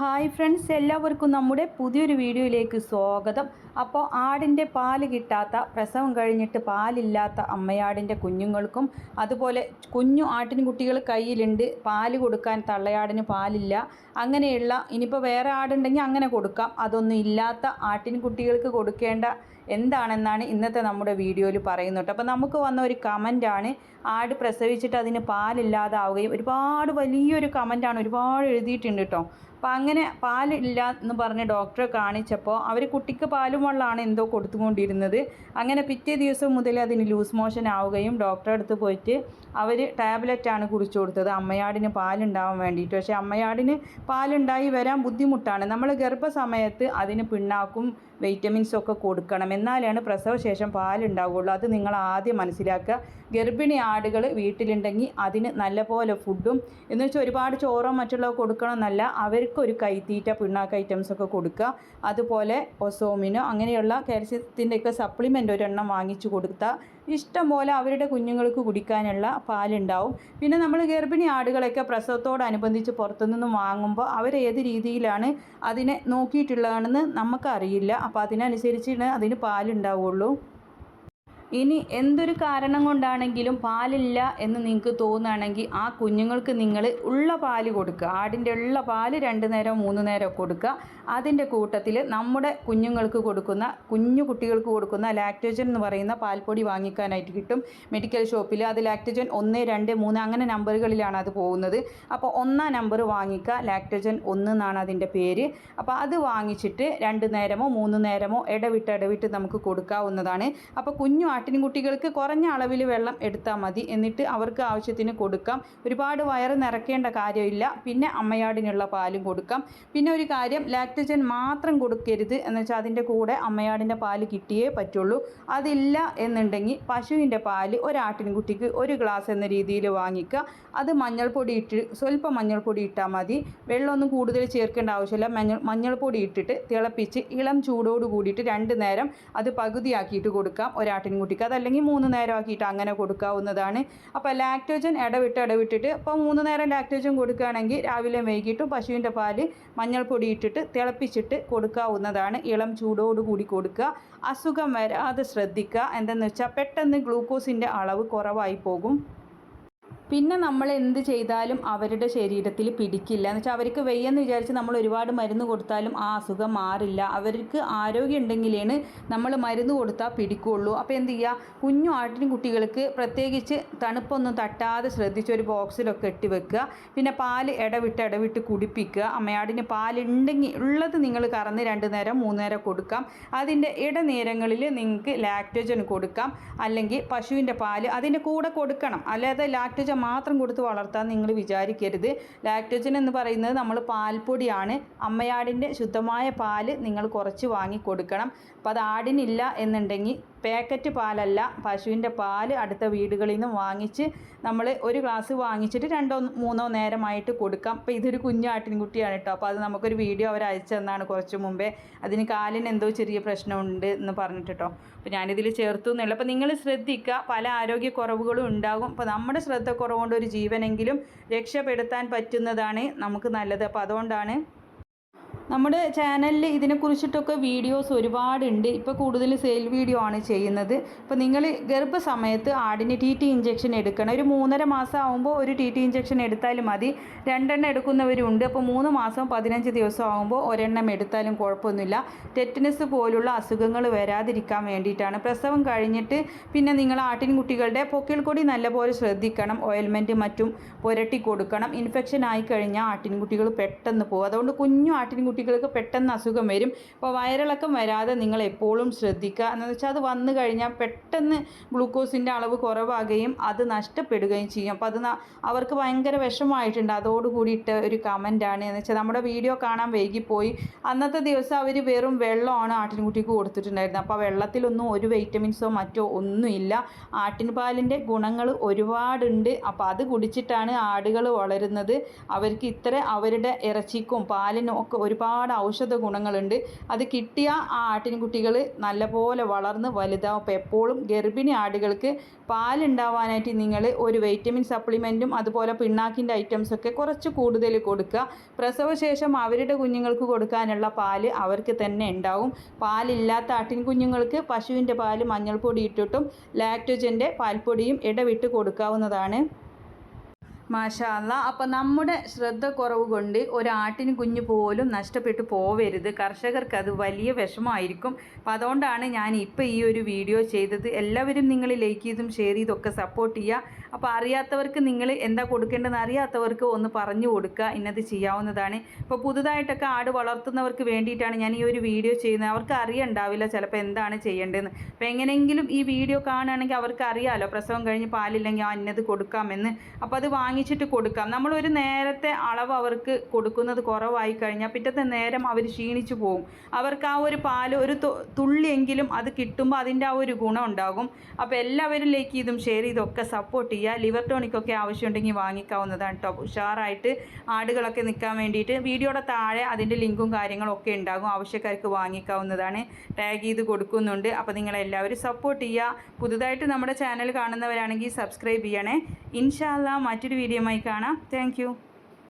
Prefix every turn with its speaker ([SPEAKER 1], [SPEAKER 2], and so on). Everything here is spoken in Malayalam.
[SPEAKER 1] ഹായ് ഫ്രണ്ട്സ് എല്ലാവർക്കും നമ്മുടെ പുതിയൊരു വീഡിയോയിലേക്ക് സ്വാഗതം. അപ്പോൾ ആടിന്റെ പാൽ കിട്ടാത്ത പ്രസവം കഴിഞ്ഞിട്ട് പാലില്ലാത്ത അമ്മയാടിന്റെ കുഞ്ഞുങ്ങൾക്കും അതുപോലെ കുഞ്ഞു ആട്ടിൻകുട്ടികൾ കയ്യിലുണ്ട് പാൽ കൊടുക്കാൻ തള്ളയാടിന് പാലില്ല അങ്ങനെയുള്ള ഇനിയിപ്പോൾ വേറെ ആടുണ്ടെങ്കിൽ അങ്ങനെ കൊടുക്കാം. അതൊന്നും ഇല്ലാത്ത ആട്ടിൻകുട്ടികൾക്ക് കൊടുക്കേണ്ട എന്താണെന്നാണ് ഇന്നത്തെ നമ്മുടെ വീഡിയോയിൽ പറയുന്നത് അപ്പോൾ നമുക്ക് വന്ന ഒരു കമന്റാണ് ആട് പ്രസവിച്ചിട്ട് അതിന് പാലില്ലാതാവുകയും ഒരുപാട് വലിയൊരു കമന്റാണ് ഒരുപാട് എഴുതിയിട്ടുണ്ട് കേട്ടോ. അപ്പോൾ അങ്ങനെ പാലില്ല എന്ന് പറഞ്ഞ് ഡോക്ടറെ കാണിച്ചപ്പോൾ അവർ കുട്ടിക്ക് പാലും വെള്ളമാണ് എന്തോ കൊടുത്തുകൊണ്ടിരുന്നത്. അങ്ങനെ പിറ്റേ ദിവസം മുതൽ അതിന് ലൂസ് മോഷൻ ആവുകയും ഡോക്ടറെ അടുത്ത് പോയിട്ട് അവർ ടാബ്ലറ്റാണ് കുറിച്ച് കൊടുത്തത്. അമ്മയാടിന് പാലുണ്ടാവാൻ വേണ്ടിയിട്ട്. പക്ഷേ അമ്മയാടിന് പാലുണ്ടായി വരാൻ ബുദ്ധിമുട്ടാണ്. നമ്മൾ ഗർഭസമയത്ത് അതിന് പിണ്ണാക്കും വൈറ്റമിൻസും ഒക്കെ കൊടുക്കണം. എന്നാലാണ് പ്രസവശേഷം പാലുണ്ടാവുകയുള്ളൂ. അത് നിങ്ങൾ ആദ്യം മനസ്സിലാക്കുക. ഗർഭിണി ആടുകൾ വീട്ടിലുണ്ടെങ്കിൽ അതിന് നല്ലപോലെ ഫുഡും എന്ന് വെച്ചാൽ ഒരുപാട് ചോറോ മറ്റുള്ളവ കൊടുക്കണമെന്നല്ല. അവർക്കൊരു കൈത്തീറ്റ പിണ്ണാക്ക് ഐറ്റംസൊക്കെ കൊടുക്കുക. അതുപോലെ ഒസോമിനോ അങ്ങനെയുള്ള കാൽസ്യത്തിന്റെയൊക്കെ സപ്ലിമെന്റ് ഒരെണ്ണം വാങ്ങിച്ചു കൊടുത്താൽ ഇഷ്ടം പോലെ അവരുടെ കുഞ്ഞുങ്ങൾക്ക് കുടിക്കാനുള്ള പാലുണ്ടാവും. പിന്നെ നമ്മൾ ഗർഭിണി ആടുകളൊക്കെ പ്രസവത്തോടനുബന്ധിച്ച് പുറത്തുനിന്ന് വാങ്ങുമ്പോൾ അവർ ഏത് രീതിയിലാണ് അതിനെ നോക്കിയിട്ടുള്ളതാണെന്ന് നമുക്കറിയില്ല. അപ്പോൾ അതിനനുസരിച്ചാണ് അതിന് പാലുണ്ടാവുള്ളൂ. ഇനി എന്തൊരു കാരണം കൊണ്ടാണെങ്കിലും പാലില്ല എന്ന് നിങ്ങൾക്ക് തോന്നുകയാണെങ്കിൽ ആ കുഞ്ഞുങ്ങൾക്ക് നിങ്ങൾ ഉള്ള പാൽ കൊടുക്കുക. ആടിന്റെ ഉള്ള പാൽ രണ്ട് നേരം മൂന്ന് നേരം കൊടുക്കുക. അതിന്റെ കൂട്ടത്തിൽ നമ്മുടെ കുഞ്ഞുങ്ങൾക്ക് കൊടുക്കുന്ന കുഞ്ഞു കുട്ടികൾക്ക് കൊടുക്കുന്ന ലാക്ടോജൻ എന്ന് പറയുന്ന പാൽപ്പൊടി വാങ്ങിക്കാനായിട്ട് കിട്ടും. മെഡിക്കൽ ഷോപ്പിൽ അത് ലാക്ടോജൻ ഒന്ന് രണ്ട് മൂന്ന് അങ്ങനെ നമ്പറുകളിലാണ് അത് പോകുന്നത്. അപ്പോൾ ഒന്നാം നമ്പർ വാങ്ങിക്കുക. ലാക്ടോജൻ ഒന്ന് എന്നാണ് അതിന്റെ പേര്. അപ്പോൾ അത് വാങ്ങിച്ചിട്ട് രണ്ട് നേരമോ മൂന്ന് നേരമോ ഇടവിട്ട് ഇടവിട്ട് നമുക്ക് കൊടുക്കാവുന്നതാണ്. അപ്പോൾ കുഞ്ഞു ആട്ടിൻകുട്ടികൾക്ക് കുറഞ്ഞ അളവിൽ വെള്ളം എടുത്താൽ മതി. എന്നിട്ട് അവർക്ക് ആവശ്യത്തിന് കൊടുക്കാം. ഒരുപാട് വയറ് നിറയ്ക്കേണ്ട കാര്യമില്ല. പിന്നെ അമ്മയാടിനുള്ള പാലും കൊടുക്കാം. പിന്നെ ഒരു കാര്യം ലാക്ടജൻ മാത്രം കൊടുക്കരുത് എന്ന് വെച്ചാൽ അതിന്റെ കൂടെ അമ്മയാടിന്റെ പാൽ കിട്ടിയേ പറ്റുള്ളൂ. അതില്ല എന്നുണ്ടെങ്കിൽ പശുവിന്റെ പാൽ ഒരാട്ടിൻകുട്ടിക്ക് ഒരു ഗ്ലാസ് എന്ന രീതിയിൽ വാങ്ങിക്കുക. അത് മഞ്ഞൾപ്പൊടി ഇട്ട് സ്വല്പം മഞ്ഞൾപ്പൊടി ഇട്ടാൽ മതി. വെള്ളമൊന്നും കൂടുതൽ ചേർക്കേണ്ട ആവശ്യമില്ല. മഞ്ഞൾ മഞ്ഞൾപ്പൊടി ഇട്ടിട്ട് തിളപ്പിച്ച് ഇളം ചൂടോട് കൂടിയിട്ട് രണ്ട് നേരം അത് പകുതിയാക്കിയിട്ട് കൊടുക്കാം. ഒരാട്ടിൻകുട്ടിക്ക് അതല്ലെങ്കിൽ മൂന്ന് നേരം ആക്കിയിട്ട് അങ്ങനെ കൊടുക്കാവുന്നതാണ്. അപ്പോൾ ലാക്ടോജൻ ഇടവിട്ട് ഇടവിട്ടിട്ട് അപ്പോൾ മൂന്ന് നേരം ലാക്ടോജൻ കൊടുക്കുകയാണെങ്കിൽ രാവിലെ വൈകിട്ടും പശുവിന്റെ പാൽ മഞ്ഞൾപ്പൊടി ഇട്ടിട്ട് തിളപ്പിച്ചിട്ട് കൊടുക്കാവുന്നതാണ്. ഇളം ചൂടോട് കൂടി കൊടുക്കുക. അസുഖം വരാതെ ശ്രദ്ധിക്കുക. എന്തെന്ന് വെച്ചാൽ പെട്ടെന്ന് ഗ്ലൂക്കോസിന്റെ അളവ് കുറവായി പോകും. പിന്നെ നമ്മൾ എന്ത് ചെയ്താലും അവരുടെ ശരീരത്തിൽ പിടിക്കില്ല. എന്ന് വെച്ചാൽ അവർക്ക് വെയ്യെന്ന് വിചാരിച്ച് നമ്മൾ ഒരുപാട് മരുന്ന് കൊടുത്താലും ആ അസുഖം മാറില്ല. അവർക്ക് ആരോഗ്യം ഉണ്ടെങ്കിലാണ് നമ്മൾ മരുന്ന് കൊടുത്താൽ പിടിക്കുള്ളൂ. അപ്പോൾ എന്ത് ചെയ്യുക കുഞ്ഞു ആട്ടിൻ കുട്ടികൾക്ക് പ്രത്യേകിച്ച് തണുപ്പൊന്നും തട്ടാതെ ശ്രദ്ധിച്ച് ഒരു ബോക്സിലൊക്കെ ഇട്ട് വെക്കുക. പിന്നെ പാൽ ഇടവിട്ട് ഇടവിട്ട് കുടിപ്പിക്കുക. അമ്മയാടിന് പാലുണ്ടെങ്കിൽ ഉള്ളത് നിങ്ങൾ കറന്ന് രണ്ട് നേരം മൂന്ന് നേരം കൊടുക്കാം. അതിന്റെ ഇടനേരങ്ങളിൽ നിങ്ങൾക്ക് ലാക്ടോജൻ കൊടുക്കാം. അല്ലെങ്കിൽ പശുവിന്റെ പാൽ അതിന്റെ കൂടെ കൊടുക്കണം. അല്ലാതെ ലാക്ടോജൻ മാത്രം കൊടുത്ത് വളർത്താൻ നിങ്ങൾ വിചാരിക്കരുത്. ലാക്ടോജൻ എന്ന് പറയുന്നത് നമ്മൾ പാൽപ്പൊടിയാണ്. അമ്മയാടിന്റെ ശുദ്ധമായ പാൽ നിങ്ങൾ കുറച്ച് വാങ്ങി കൊടുക്കണം അപ്പോൾ അത് ആടിനില്ല എന്നുണ്ടെങ്കിൽ പാക്കറ്റ് പാലല്ല പശുവിന്റെ പാൽ അടുത്ത വീടുകളിൽ നിന്ന് വാങ്ങിച്ച് നമ്മൾ ഒരു ഗ്ലാസ് വാങ്ങിച്ചിട്ട് രണ്ടോ മൂന്നോ നേരമായിട്ട് കൊടുക്കാം. അപ്പോൾ ഇതൊരു കുഞ്ഞു ആട്ടിൻകുട്ടിയാണ് കേട്ടോ. അപ്പോൾ അത് നമുക്കൊരു വീഡിയോ അവർ അയച്ചു തന്നാണ് കുറച്ച് മുമ്പേ. അതിന് കാലിന് എന്തോ ചെറിയ പ്രശ്നമുണ്ട് എന്ന് പറഞ്ഞിട്ട് കേട്ടോ. അപ്പോൾ ഞാനിതിൽ ചേർത്തു എന്നുള്ളൂ. അപ്പോൾ നിങ്ങൾ ശ്രദ്ധിക്കുക. പല ആരോഗ്യ കുറവുകളും ഉണ്ടാകും. അപ്പോൾ നമ്മുടെ ശ്രദ്ധക്കുറവുകൊണ്ട് ഒരു ജീവനെങ്കിലും രക്ഷപ്പെടുത്താൻ പറ്റുന്നതാണ് നമുക്ക് നല്ലത്. അപ്പോൾ അതുകൊണ്ടാണ് നമ്മുടെ ചാനലിൽ ഇതിനെക്കുറിച്ചിട്ടൊക്കെ വീഡിയോസ് ഒരുപാടുണ്ട്. ഇപ്പോൾ കൂടുതൽ സെയിൽ വീഡിയോ ആണ് ചെയ്യുന്നത്. ഇപ്പോൾ നിങ്ങൾ ഗർഭസമയത്ത് ആടിന് ടി ടി ഇഞ്ചെക്ഷൻ എടുക്കണം. ഒരു മൂന്നര മാസം ആകുമ്പോൾ ഒരു ടി ടി ഇഞ്ചെക്ഷൻ എടുത്താലും മതി. രണ്ടെണ്ണം എടുക്കുന്നവരുണ്ട്. അപ്പോൾ മൂന്ന് മാസം പതിനഞ്ച് ദിവസം ആകുമ്പോൾ ഒരെണ്ണം എടുത്താലും കുഴപ്പമൊന്നുമില്ല. ടെറ്റനസ് പോലുള്ള അസുഖങ്ങൾ വരാതിരിക്കാൻ വേണ്ടിയിട്ടാണ്. പ്രസവം കഴിഞ്ഞിട്ട് പിന്നെ നിങ്ങൾ ആട്ടിൻകുട്ടികളുടെ പൊക്കിൾ കൊടി നല്ലപോലെ ശ്രദ്ധിക്കണം. ഓയിൽമെന്റ് മറ്റും പുരട്ടി കൊടുക്കണം. ഇൻഫെക്ഷൻ ആയി കഴിഞ്ഞാൽ ആട്ടിൻകുട്ടികൾ പെട്ടെന്ന് പോകും. അതുകൊണ്ട് കുഞ്ഞു ആട്ടിൻകുട്ടി കുട്ടികൾക്ക് പെട്ടെന്ന് അസുഖം വരും. അപ്പോൾ വയറിളക്കം വരാതെ നിങ്ങൾ എപ്പോഴും ശ്രദ്ധിക്കുക. എന്ന് വെച്ചാൽ അത് വന്നു കഴിഞ്ഞാൽ പെട്ടെന്ന് ഗ്ലൂക്കോസിന്റെ അളവ് കുറവാകുകയും അത് നഷ്ടപ്പെടുകയും ചെയ്യും. അപ്പോൾ അത് അവർക്ക് ഭയങ്കര വിഷമമായിട്ടുണ്ട്. അതോടുകൂടി ഇട്ട ഒരു കമന്റാണ്. എന്ന് വെച്ചാൽ നമ്മുടെ വീഡിയോ കാണാൻ വൈകിപ്പോയി. അന്നത്തെ ദിവസം അവർ വെറും വെള്ളമാണ് ആട്ടിൻകുട്ടിക്ക് കൊടുത്തിട്ടുണ്ടായിരുന്നത്. അപ്പോൾ വെള്ളത്തിലൊന്നും ഒരു വൈറ്റമിൻസോ മറ്റോ ഒന്നുമില്ല. ആട്ടിൻപാലിന്റെ ഗുണങ്ങൾ ഒരുപാടുണ്ട്. അപ്പോൾ അത് കുടിച്ചിട്ടാണ് ആടുകൾ വളരുന്നത്. അവർക്ക് ഇത്ര അവരുടെ ഇറച്ചിക്കും പാലിനും ഒക്കെ ഒരുപാട് ഒരുപാട് ഔഷധ ഗുണങ്ങളുണ്ട്. അത് കിട്ടിയ ആ ആട്ടിൻകുട്ടികൾ നല്ലപോലെ വളർന്ന് വലുതാവും അപ്പോൾ എപ്പോഴും ഗർഭിണി ആടുകൾക്ക് പാലുണ്ടാവാനായിട്ട് നിങ്ങൾ ഒരു വൈറ്റമിൻ സപ്ലിമെന്റും അതുപോലെ പിണ്ണാക്കിന്റെ ഐറ്റംസൊക്കെ കുറച്ച് കൂടുതൽ കൊടുക്കുക. പ്രസവശേഷം അവരുടെ കുഞ്ഞുങ്ങൾക്ക് കൊടുക്കാനുള്ള പാൽ അവർക്ക് തന്നെ ഉണ്ടാവും. പാലില്ലാത്ത ആട്ടിൻ കുഞ്ഞുങ്ങൾക്ക് പശുവിന്റെ പാൽ മഞ്ഞൾപ്പൊടി ഇട്ടിട്ടും ലാക്ടോജന്റെ പാൽപ്പൊടിയും ഇടവിട്ട് കൊടുക്കാവുന്നതാണ്. മാഷാല്ല അപ്പോൾ നമ്മുടെ ശ്രദ്ധ കുറവ് കൊണ്ട് ഒരാട്ടിന് കുഞ്ഞു പോലും നഷ്ടപ്പെട്ടു പോവരുത്. കർഷകർക്ക് അത് വലിയ വിഷമമായിരിക്കും. അപ്പം അതുകൊണ്ടാണ് ഞാൻ ഇപ്പോൾ ഈ ഒരു വീഡിയോ ചെയ്തത്. എല്ലാവരും നിങ്ങൾ ലൈക്ക് ചെയ്തും ഷെയർ ചെയ്തൊക്കെ സപ്പോർട്ട് ചെയ്യുക. അപ്പോൾ അറിയാത്തവർക്ക് നിങ്ങൾ എന്താ കൊടുക്കേണ്ടതെന്ന് അറിയാത്തവർക്ക് ഒന്ന് പറഞ്ഞു കൊടുക്കുക. ഇന്നത് ചെയ്യാവുന്നതാണ്. ഇപ്പോൾ പുതുതായിട്ടൊക്കെ ആട് വളർത്തുന്നവർക്ക് വേണ്ടിയിട്ടാണ് ഞാൻ ഈ ഒരു വീഡിയോ ചെയ്യുന്നത്. അവർക്ക് അറിയണ്ടാവില്ല ചിലപ്പോൾ എന്താണ് ചെയ്യേണ്ടതെന്ന്. അപ്പോൾ എങ്ങനെയെങ്കിലും ഈ വീഡിയോ കാണുകയാണെങ്കിൽ അവർക്ക് അറിയാമല്ലോ പ്രസവം കഴിഞ്ഞ് പാലില്ലെങ്കിൽ ആ ഇന്നത് കൊടുക്കാമെന്ന്. അപ്പോൾ അത് വാങ്ങിച്ചിട്ട് കൊടുക്കാം. നമ്മളൊരു നേരത്തെ അളവ് അവർക്ക് കൊടുക്കുന്നത് കുറവായി കഴിഞ്ഞാൽ പിറ്റത്തെ നേരം അവർ ക്ഷീണിച്ചു പോകും അവർക്ക് ആ ഒരു പാൽ ഒരു തുള്ളിയെങ്കിലും അത് കിട്ടുമ്പോൾ അതിന്റെ ആ ഒരു ഗുണം ഉണ്ടാകും. അപ്പോൾ എല്ലാവരിലേക്ക് ഇതും ഷെയർ ചെയ്തൊക്കെ സപ്പോർട്ട് ചെയ്യുക. ലിവർ ടോണിക്കൊക്കെ ആവശ്യമുണ്ടെങ്കിൽ വാങ്ങിക്കാവുന്നതാണ് കേട്ടോ ഉഷാറായിട്ട് ആടുകളൊക്കെ നിൽക്കാൻ വേണ്ടിയിട്ട് വീഡിയോയുടെ താഴെ അതിന്റെ ലിങ്കും കാര്യങ്ങളും ഒക്കെ ഉണ്ടാകും. ആവശ്യക്കാർക്ക് വാങ്ങിക്കാവുന്നതാണ്. ടാഗ് ചെയ്ത് കൊടുക്കുന്നുണ്ട്. അപ്പോൾ നിങ്ങളെല്ലാവരും സപ്പോർട്ട് ചെയ്യുക. പുതുതായിട്ട് നമ്മുടെ ചാനൽ കാണുന്നവരാണെങ്കിൽ സബ്സ്ക്രൈബ് ചെയ്യണേ. ഇൻഷാല്ല മറ്റൊരു വീഡിയോയുമായി കാണാം. താങ്ക്